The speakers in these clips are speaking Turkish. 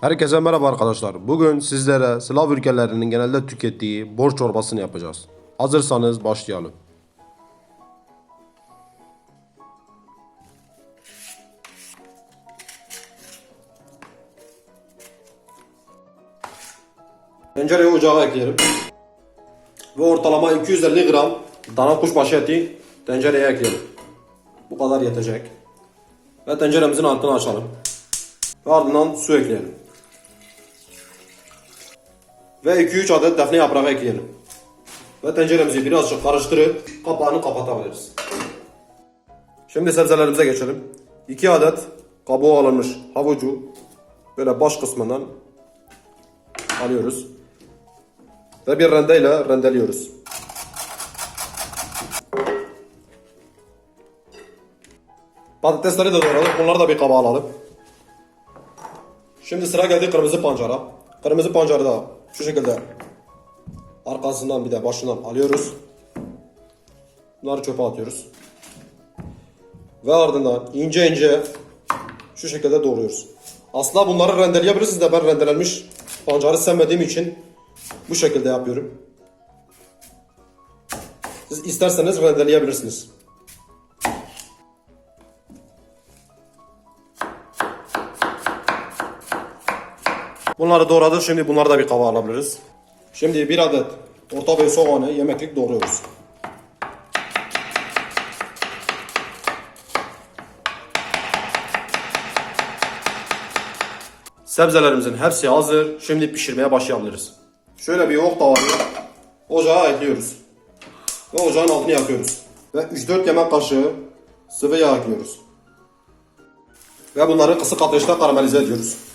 Herkese merhaba arkadaşlar. Bugün sizlere Slav ülkelerinin genelde tükettiği borç çorbasını yapacağız. Hazırsanız başlayalım. Tencereye ocağa ekleyelim. Ve ortalama 250 gram dana kuşbaşı eti tencereye ekleyelim. Bu kadar yetecek. Ve tenceremizin altını açalım. Ve ardından su ekleyelim. Ve 2-3 adet defne yaprağı ekleyelim. Ve tenceremizi birazcık karıştırıp kapağını kapatabiliriz. Şimdi sebzelerimize geçelim. 2 adet kabuğu alınmış havucu böyle baş kısmından alıyoruz. Ve bir rendeyle rendeliyoruz. Patatesleri de doğradık. Bunları da bir kaba alalım. Şimdi sıra geldi kırmızı pancara. Kırmızı pancarı da şu şekilde arkasından bir de başından alıyoruz. Bunları çöpe atıyoruz. Ve ardından ince ince şu şekilde doğruyoruz. Aslında bunları rendeleyebilirsiniz de ben rendelenmiş pancarı sevmediğim için bu şekilde yapıyorum. Siz isterseniz rendeleyebilirsiniz. Bunları doğradık. Şimdi bunları da bir kaba alabiliriz. Şimdi bir adet orta boy soğanı yemeklik doğruyoruz. Sebzelerimizin hepsi hazır. Şimdi pişirmeye başlayabiliriz. Şöyle bir wok tavanı ocağa ekliyoruz. Ve ocağın altını yakıyoruz. Ve 3-4 yemek kaşığı sıvı yağ ekliyoruz. Ve bunları kısık ateşte karamelize ediyoruz.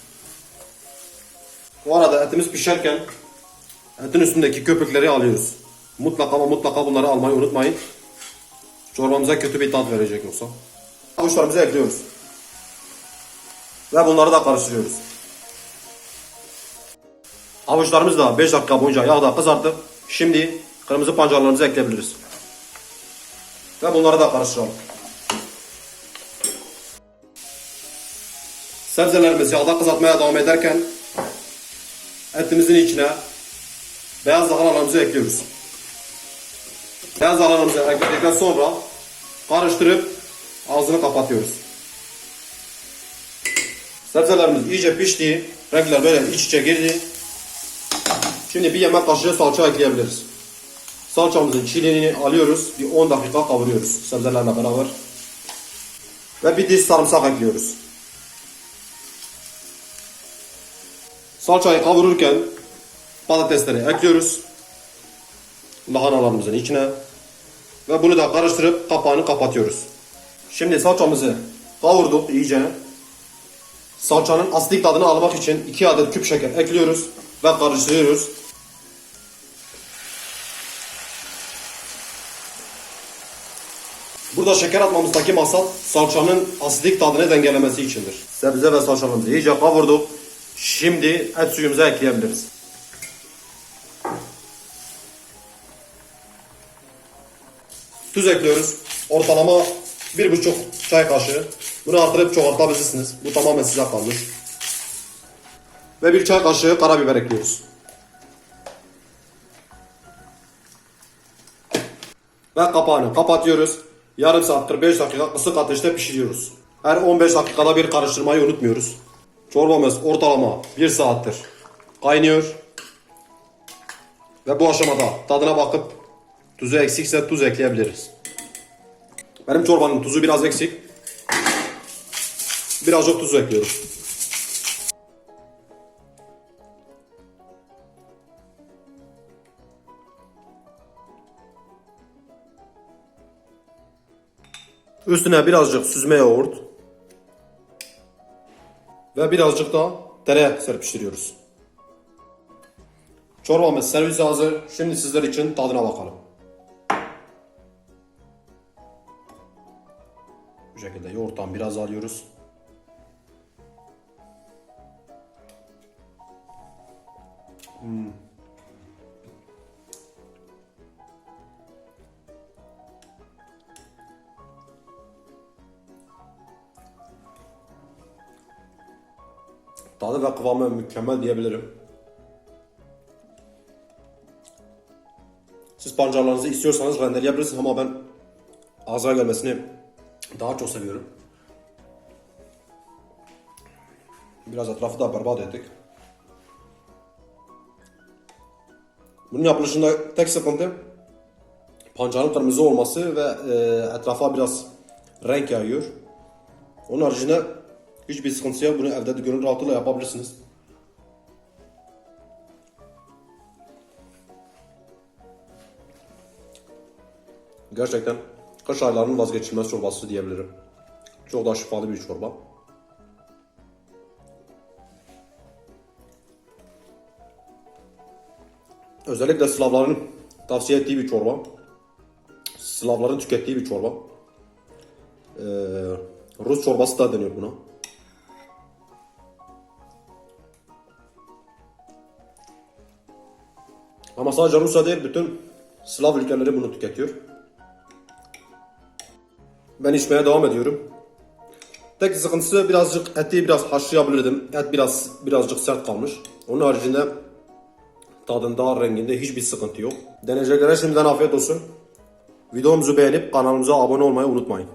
Bu arada etimiz pişerken etin üstündeki köpükleri alıyoruz. Mutlaka ama mutlaka bunları almayı unutmayın. Çorbamıza kötü bir tat verecek yoksa. Havuçlarımızı ekliyoruz. Ve bunları da karıştırıyoruz. Havuçlarımızı da 5 dakika boyunca yağda kızarttık. Şimdi kırmızı pancarlarımızı ekleyebiliriz. Ve bunları da karıştıralım. Sebzelerimizi yağda kızartmaya devam ederken etimizin içine beyaz lahanalarımızı ekliyoruz. Beyaz lahanalarımızı ekledikten sonra karıştırıp ağzını kapatıyoruz. Sebzelerimiz iyice pişti. Renkler böyle iç içe girdi. Şimdi bir yemek kaşığı salça ekleyebiliriz. Salçamızın çiğliğini alıyoruz. Bir 10 dakika kavuruyoruz sebzelerle beraber. Ve bir diş sarımsak ekliyoruz. Salçayı kavururken patatesleri ekliyoruz. Lahanalarımızın içine. Ve bunu da karıştırıp kapağını kapatıyoruz. Şimdi salçamızı kavurduk iyice. Salçanın asli tadını almak için 2 adet küp şeker ekliyoruz ve karıştırıyoruz. Burada şeker atmamızdaki maksat salçanın asidik tadını dengelemesi içindir. Sebze ve salçalarımızı iyice kavurduk. Şimdi et suyumuzu ekleyebiliriz. Tuz ekliyoruz. Ortalama bir buçuk çay kaşığı. Bunu artırıp çoğaltabilirsiniz. Bu tamamen size kalmış. Ve bir çay kaşığı karabiber ekliyoruz. Ve kapağını kapatıyoruz. Yarım saat 45 dakika kısık ateşte pişiriyoruz. Her 15 dakikada bir karıştırmayı unutmuyoruz. Çorbamız ortalama 1 saattir kaynıyor. Ve bu aşamada tadına bakıp tuzu eksikse tuz ekleyebiliriz. Benim çorbanın tuzu biraz eksik. Birazcık tuz ekliyorum. Üstüne birazcık süzme yoğurt ve birazcık da tereyağı serpiştiriyoruz. Çorbamız servise hazır. Şimdi sizler için tadına bakalım. Bu şekilde yoğurttan biraz alıyoruz. Tadı ve kıvamı mükemmel diyebilirim. Siz pancarlarınızı istiyorsanız rendeleyebilirsiniz ama ben ağza gelmesini daha çok seviyorum. Biraz etrafı da berbat ettik. Bunun yapılışında tek sıkıntı pancarın kırmızı olması ve e, etrafa biraz renk yayıyor. Onun haricinde hiçbir sıkıntısı yok. Bunu evde de gönül rahatlığıyla yapabilirsiniz. Gerçekten kış aylarının vazgeçilmez çorbası diyebilirim. Çok da şifalı bir çorba. Özellikle Slavların tavsiye ettiği bir çorba. Slavların tükettiği bir çorba. Ee, Rus çorbası da deniyor buna. Ama sadece Rusya değil, bütün Slav ülkeleri bunu tüketiyor. Ben içmeye devam ediyorum. Tek sıkıntısı birazcık eti biraz haşlayabilirdim. Et biraz birazcık sert kalmış. Onun haricinde tadında, renginde hiçbir sıkıntı yok. Deneyeceklere şimdiden afiyet olsun. Videomuzu beğenip kanalımıza abone olmayı unutmayın.